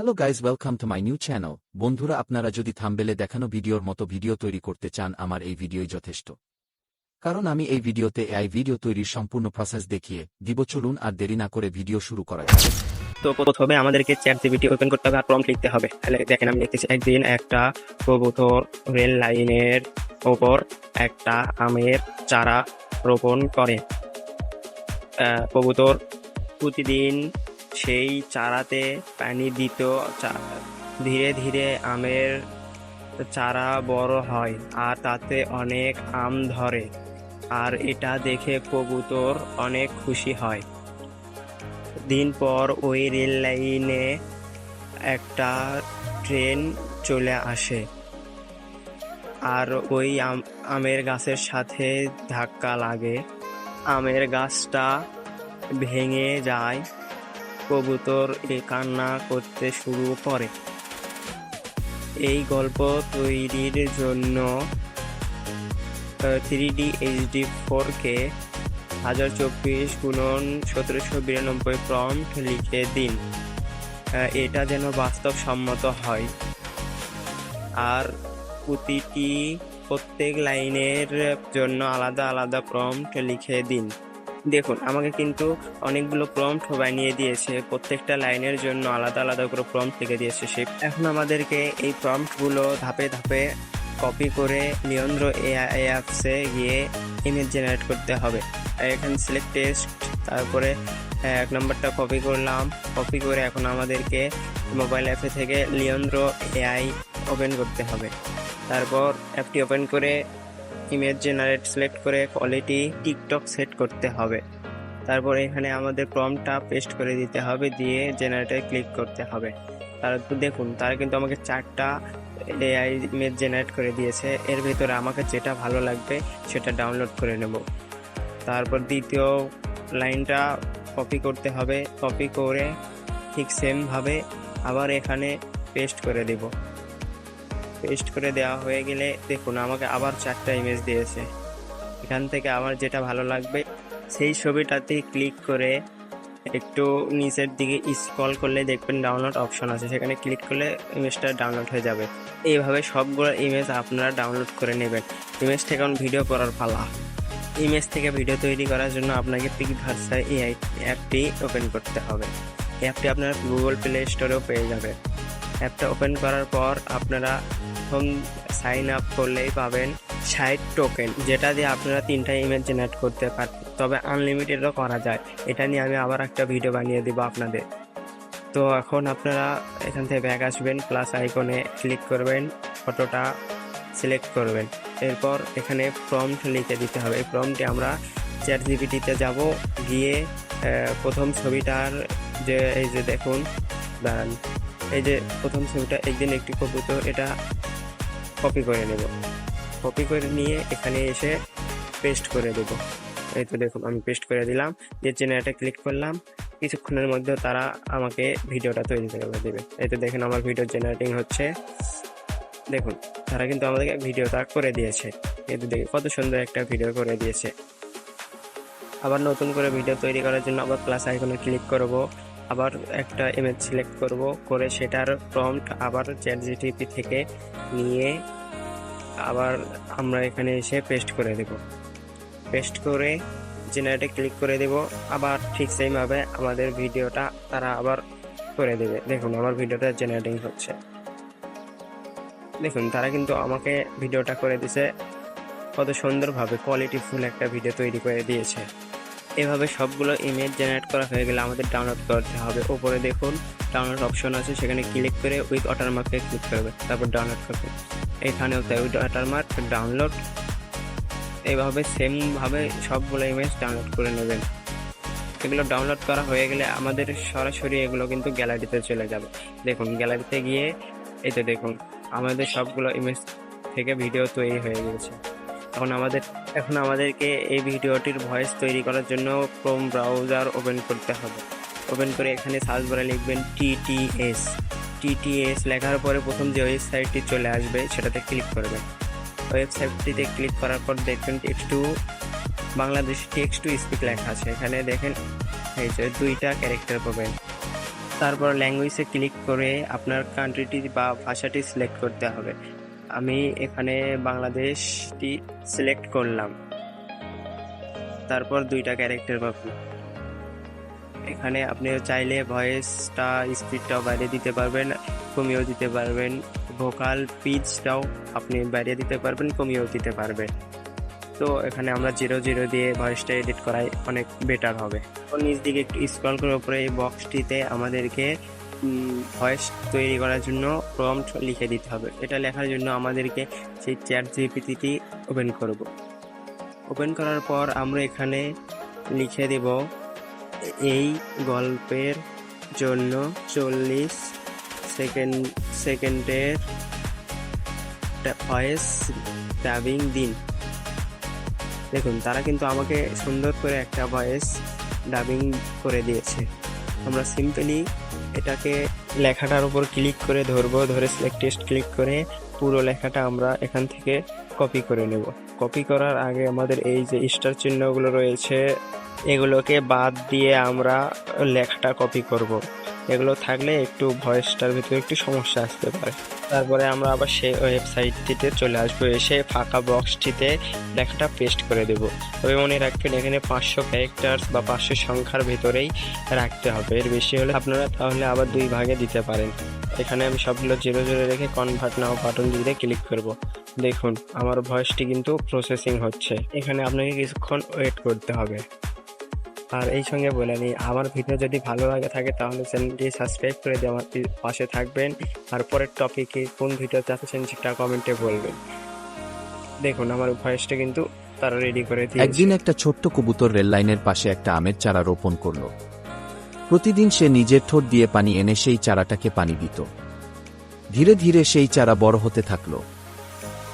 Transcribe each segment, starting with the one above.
Hello guys welcome to my new channel বন্ধুরা, আপনারা যদি থাম্বেলে দেখানো ভিডিওর মতো ভিডিও তৈরি করতে চান, আমার এই ভিডিওই যথেষ্ট। কারণ আমি এই ভিডিওতে এআই ভিডিও তৈরির সম্পূর্ণ প্রসেস দেখিয়ে দিব। চলুন আর দেরি না করে ভিডিও শুরু করা যাক। তো প্রথমে আমাদেরকে চ্যাট জিপিটি ওপেন করতে হবে আর প্রম্পট লিখতে হবে। তাহলে দেখেন, আমি লিখতেছি, একদিন একটা কবুতর রেল লাইনের ওপর একটা আমের চারা রোপণ করে। কবুতর প্রতিদিন সেই চারাতে পানি দিত ধীরে ধীরে আমের চারা বড় হয় আর তাতে অনেক আম ধরে আর এটা দেখে কবুতর অনেক খুশি হয়। দিন পর ওই রেল লাইনে একটা ট্রেন চলে আসে আর ওই আম- আমের গাছের সাথে ধাক্কা লাগে। আমের গাছটা ভেঙে যায় কবুতর কান্না করতে শুরু করে। এই গল্প তৈরির জন্য three D HD four K হাজার চব্বিশ গুণন সতেরোশো বিরানব্বই প্রম্পট লিখে দিন। এটা যেন বাস্তবসম্মত হয়। আর প্রতিটি প্রত্যেক লাইনের জন্য আলাদা আলাদা প্রম্পট লিখে দিন। দেখুন, আমাকে কিন্তু অনেকগুলো প্রম্পট বানিয়ে দিয়েছে। প্রত্যেকটা লাইনের জন্য আলাদা আলাদা করে প্রম্পট লিখে দিয়েছে সে। এখন আমাদেরকে এই প্রম্পটগুলো ধাপে ধাপে কপি করে লিয়ন্দ্র এআই অ্যাপসে গিয়ে ইমেজ জেনারেট করতে হবে। এখানে সিলেক্ট টেস্ট তারপরে এক নম্বরটা কপি করলাম। কপি করে এখন আমাদেরকে মোবাইল অ্যাপে থেকে লিয়ন্দ্র এআই ওপেন করতে হবে। তারপর অ্যাপটি ওপেন করে ইমেজ জেনারেট সিলেক্ট করে কোয়ালিটি টিকটক সেট করতে হবে। তারপর এখানে আমাদের ক্রমটা পেস্ট করে দিতে হবে, দিয়ে জেনারেটে ক্লিক করতে হবে। তারপর দেখুন, তারা কিন্তু আমাকে চারটা এআই ইমেজ জেনারেট করে দিয়েছে। এর ভিতরে আমাকে যেটা ভালো লাগবে, সেটা ডাউনলোড করে নেব। তারপর দ্বিতীয় লাইনটা কপি করতে হবে। কপি করে ঠিক সেমভাবে আবার এখানে পেস্ট করে দেব। পেস্ট করে দেওয়া হয়ে গেলে দেখুন, আমাকে আবার চারটা ইমেজ দিয়েছে। এখান থেকে আমার যেটা ভালো লাগবে, সেই ছবিটাতে ক্লিক করে একটু নিচের দিকে স্ক্রল করলে দেখবেন ডাউনলোড অপশন আছে। সেখানে ক্লিক করলে ইমেজটা ডাউনলোড হয়ে যাবে। এইভাবে সবগুলো ইমেজ আপনারা ডাউনলোড করে নেবেন। ইমেজ থেকে এখন ভিডিও করার পালা। ইমেজ থেকে ভিডিও তৈরি করার জন্য আপনাকে পিক ভার্সা এআই অ্যাপটি ওপেন করতে হবে। অ্যাপটি আপনার গুগল প্লে স্টোরেও পেয়ে যাবেন। অ্যাপটা ওপেন করার পর আপনারা প্রথম সাইন আপ করলেই পাবেন ষাট টোকেন যেটা দিয়ে আপনারা তিনটা ইমেজ জেনারেট করতে পারেন তবে আনলিমিটেডও করা যায়। এটা নিয়ে আমি আবার একটা ভিডিও বানিয়ে দিব আপনাদের। তো এখন আপনারা এখান থেকে ব্যাগ আসবেন প্লাস আইকনে ক্লিক করবেন ফটোটা সিলেক্ট করবেন। এরপর এখানে প্রম্পট লিখে দিতে হবে। এই প্রম্পটে আমরা চ্যাট জিপিটিতে যাব, গিয়ে প্রথম ছবিটার যে এই যে দেখুন, দাঁড়ান। এই যে প্রথম ছবিটা একদিন একটি কবুতর এটা কপি করে নেব। কপি করে নিয়ে এখানে এসে পেস্ট করে দেব। এই তো দেখুন, আমি পেস্ট করে দিলাম যে জেনারেটে ক্লিক করলাম। কিছুক্ষণের মধ্যে তারা আমাকে ভিডিওটা তৈরি করে দেবে। এই তো দেখেন, আমার ভিডিও জেনারেটিং হচ্ছে। দেখুন, তারা কিন্তু আমাদেরকে ভিডিওটা করে দিয়েছে। এই তো দেখি কত সুন্দর একটা ভিডিও করে দিয়েছে। আবার নতুন করে ভিডিও তৈরি করার জন্য আবার প্লাস আইকনে ক্লিক করব। আবার একটা ইমেজ সিলেক্ট করব, করে সেটার প্রম্পট আবার চ্যাট জিটিপি থেকে নিয়ে আবার আমরা এখানে এসে পেস্ট করে দেব। পেস্ট করে জেনারেটে ক্লিক করে দেব, আবার ঠিক সেইভাবে আমাদের ভিডিওটা তারা আবার করে দেবে। দেখুন, আমার ভিডিওটা জেনারেটিং হচ্ছে। দেখুন, তারা কিন্তু আমাকে ভিডিওটা করে দিছে। কত সুন্দরভাবে কোয়ালিটিফুল একটা ভিডিও তৈরি করে দিয়েছে। এভাবে সবগুলো ইমেজ জেনারেট করা হয়ে গেলে আমাদের ডাউনলোড করতে হবে। উপরে দেখুন ডাউনলোড অপশন আছে, সেখানে ক্লিক করে উইথ ওয়াটারমার্কে ক্লিক করবে, তারপর ডাউনলোড করবে। এখানেও তাই উইথ ওয়াটারমার্ক ডাউনলোড এইভাবে সেমভাবে সবগুলো ইমেজ ডাউনলোড করে নেবেন। এগুলো ডাউনলোড করা হয়ে গেলে আমাদের সরাসরি এগুলো কিন্তু গ্যালারিতে চলে যাবে। দেখুন গ্যালারিতে গিয়ে, এই তো দেখুন, আমাদের সবগুলো ইমেজ থেকে ভিডিও তৈরি হয়ে গেছে এখন আমাদের, এখন আমাদেরকে এই ভিডিওটির ভয়েস তৈরি করার জন্য ক্রোম ব্রাউজার ওপেন করতে হবে। ওপেন করে এখানে সার্চ বারে লিখবেন টিটিএস টিটিএস লেখার পরে প্রথম যে ওয়েবসাইটটি চলে আসবে, সেটাতে ক্লিক করবেন। ওয়েবসাইটটিতে ক্লিক করার পর দেখবেন text to Bangladesh text to speak লেখা আছে। এখানে দেখেন, এই দুইটা ক্যারেক্টার পাবেন। তারপর ল্যাঙ্গুয়েজে ক্লিক করে আপনার কান্ট্রিটি বা ভাষাটি সিলেক্ট করতে হবে। আমি এখানে বাংলাদেশটি সিলেক্ট করলাম। তারপর দুইটা ক্যারেক্টার পাবেন এখানে আপনি চাইলে ভয়েসটা স্পিডটাও বাইরে দিতে পারবেন, কমিয়েও দিতে পারবেন। ভোকাল পিচটাও আপনি বাইরে দিতে পারবেন, কমিয়েও দিতে পারবেন। তো এখানে আমরা জিরো জিরো দিয়ে ভয়েসটা এডিট করাই অনেক বেটার হবে। নিচ দিকে একটু স্ক্রল করে উপরে এই বক্সটিতে আমাদেরকে ভয়েস তৈরি করার জন্য প্রম্পট লিখে দিতে হবে। এটা লেখার জন্য আমাদেরকে সেই চ্যাট জিপিটিটি ওপেন করব। ওপেন করার পর আমরা এখানে লিখে দেব, এই গল্পের জন্য চল্লিশ সেকেন্ড সেকেন্ডের ভয়েস ডাবিং দিন। দেখুন, তারা কিন্তু আমাকে সুন্দর করে একটা ভয়েস ডাবিং করে দিয়েছে। আমরা সিম্পলি এটাকে লেখাটার উপর ক্লিক করে ধরবো, ধরে সিলেক্ট টেস্ট ক্লিক করে পুরো লেখাটা আমরা এখান থেকে কপি করে নেব কপি করার আগে আমাদের এই যে স্টার চিহ্নগুলো রয়েছে, এগুলোকে বাদ দিয়ে আমরা লেখাটা কপি করব। এগুলো থাকলে একটু ভয়েসটার ভিতরে একটু সমস্যা আসতে পারে। তারপরে আমরা আবার সেই ওয়েবসাইটটিতে চলে আসব, এসে ফাঁকা বক্সটিতে লেখাটা পেস্ট করে দেব। তবে মনে রাখবেন, এখানে পাঁচশো ক্যারেক্টার্স বা পাঁচশো সংখ্যার ভেতরেই রাখতে হবে। এর বেশি হলে আপনারা তাহলে আবার দুই ভাগে দিতে পারেন। এখানে আমি সবগুলো জিরো জিরো রেখে কনভার্ট নাও বাটন দিয়ে ক্লিক করব। দেখুন, আমার ভয়েসটি কিন্তু প্রসেসিং হচ্ছে। এখানে আপনাকে কিছুক্ষণ ওয়েট করতে হবে। আর এই সঙ্গে বলে নিই আমার ভিডিও যদি ভালো লাগে থাকে তাহলে চ্যানেলটি সাবস্ক্রাইব করে দিয়ে আমার পাশে থাকবেন। আর পরের টপিকে কোন ভিডিও চাচ্ছেন সেটা কমেন্টে বলবেন। দেখুন, আমার ভয়েসটা কিন্তু তারা রেডি করে দিয়েছে। একদিন একটা ছোট্ট কবুতর রেল লাইনের পাশে একটা আমের চারা রোপণ করল। প্রতিদিন সে নিজের ঠোঁট দিয়ে পানি এনে সেই চারাটাকে পানি দিত। ধীরে ধীরে সেই চারা বড় হতে থাকল।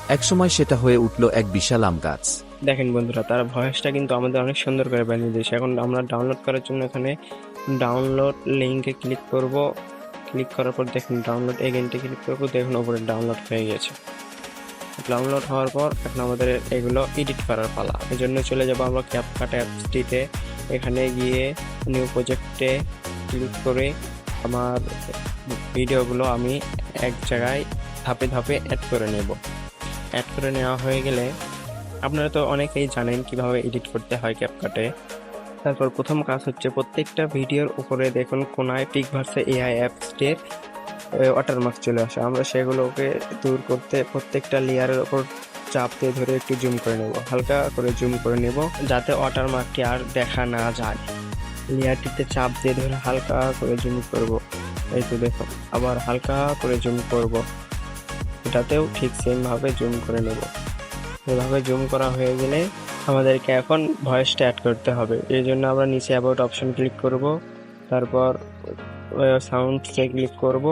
একসময় সেটা হয়ে উঠল এক বিশাল আম গাছ। দেখেন বন্ধুরা, তার ভয়েসটা কিন্তু আমাদের অনেক সুন্দর করে বানিয়ে দিয়েছে। এখন আমরা ডাউনলোড করার জন্য এখানে ডাউনলোড লিঙ্কে ক্লিক করব। ক্লিক করার পর দেখুন ডাউনলোড এগেন্টে ক্লিক করব। দেখুন ওপরে ডাউনলোড হয়ে গেছে। ডাউনলোড হওয়ার পর এখন আমাদের এগুলো এডিট করার পালা। এই জন্য চলে যাব আমরা ক্যাপকাট অ্যাপসটিতে। এখানে গিয়ে নিউ প্রজেক্টে ক্লিক করে আমার ভিডিওগুলো আমি এক জায়গায় ধাপে ধাপে অ্যাড করে নেব। অ্যাড করে নেওয়া হয়ে গেলে আপনারা তো অনেকেই জানেন কীভাবে এডিট করতে হয় ক্যাপকাটে তারপর প্রথম কাজ হচ্ছে প্রত্যেকটা ভিডিওর উপরে দেখুন কোনায় পিক ভার্সে এআই অ্যাপসটির ওয়াটারমার্ক চলে আসে। আমরা সেগুলোকে দূর করতে প্রত্যেকটা লেয়ারের ওপর চাপ দিয়ে ধরে একটু জুম করে নেব। হালকা করে জুম করে নেব যাতে ওয়াটারমার্কটি আর দেখা না যায়। লেয়ারটিতে চাপ দিয়ে ধরে হালকা করে জুম করব। এই তো দেখো, আবার হালকা করে জুম করব। এটাতেও ঠিক সেমভাবে জুম করে নেব। এভাবে জুম করা হয়ে গেলে আমাদেরকে এখন ভয়েসটা অ্যাড করতে হবে। এই জন্য আমরা নিচে অ্যাবাউট অপশন ক্লিক করব, তারপর সাউন্ডসে ক্লিক করব,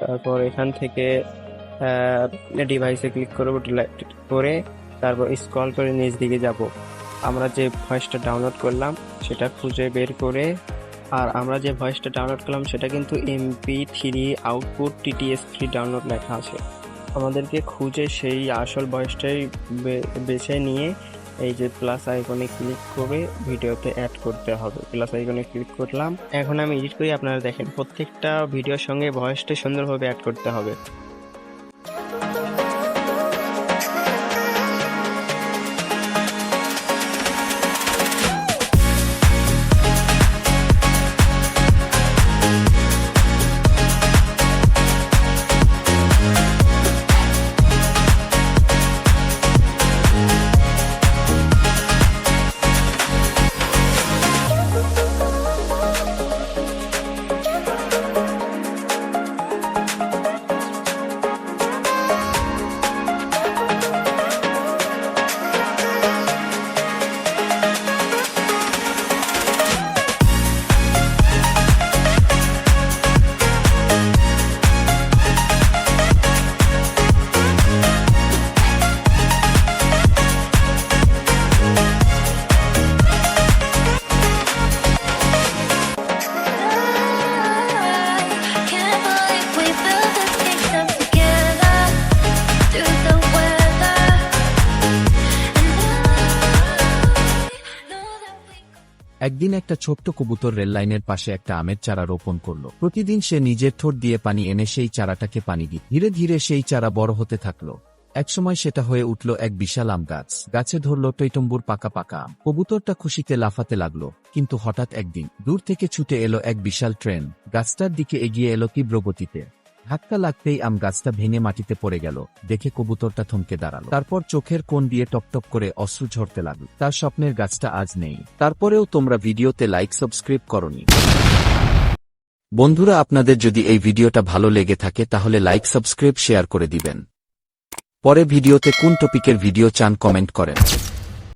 তারপর এখান থেকে ডিভাইসে ক্লিক করব করে, তারপর স্ক্রল করে নিচ দিকে যাব। আমরা যে ভয়েসটা ডাউনলোড করলাম, সেটা খুঁজে বের করে, আর আমরা যে ভয়েসটা ডাউনলোড করলাম, সেটা কিন্তু MP three output TTS three download লেখা আছে। আমাদেরকে খুঁজে সেই আসল ভয়েসটাই বে- বেছে নিয়ে এই যে প্লাস আইকনে ক্লিক করে ভিডিওতে অ্যাড করতে হবে। প্লাস আইকনে ক্লিক করলাম। এখন আমি এডিট করি, আপনারা দেখেন প্রত্যেকটা ভিডিওর সঙ্গে ভয়েসটা সুন্দরভাবে অ্যাড করতে হবে। একদিন একটা ছোট্ট কবুতর রেললাইনের পাশে একটা আমের চারা রোপণ করল। প্রতিদিন সে নিজের ঠোঁট দিয়ে পানি এনে সেই চারাটাকে পানি দিত। ধীরে ধীরে সেই চারা বড় হতে থাকল। একসময় সেটা হয়ে উঠল এক বিশাল আম গাছ। গাছে ধরল টৈটম্বুর পাকা পাকা আম। কবুতরটা খুশিতে লাফাতে লাগল, কিন্তু হঠাৎ একদিন দূর থেকে ছুটে এলো এক বিশাল ট্রেন। গাছটার দিকে এগিয়ে এলো তীব্র গতিতে। ধাক্কা লাগতেই আম গাছটা ভেঙে মাটিতে পড়ে গেল। দেখে কবুতরটা থমকে দাঁড়াল। তারপর চোখের কোণ দিয়ে টপটপ করে অশ্রু ঝরতে লাগল। তার স্বপ্নের গাছটা আজ নেই। তারপরেও তোমরা ভিডিওতে লাইক, সাবস্ক্রাইব করনি। বন্ধুরা, আপনাদের যদি এই ভিডিওটা ভালো লেগে থাকে, তাহলে লাইক, সাবস্ক্রাইব, শেয়ার করে দিবেন। পরে ভিডিওতে কোন টপিকের ভিডিও চান, কমেন্ট করেন।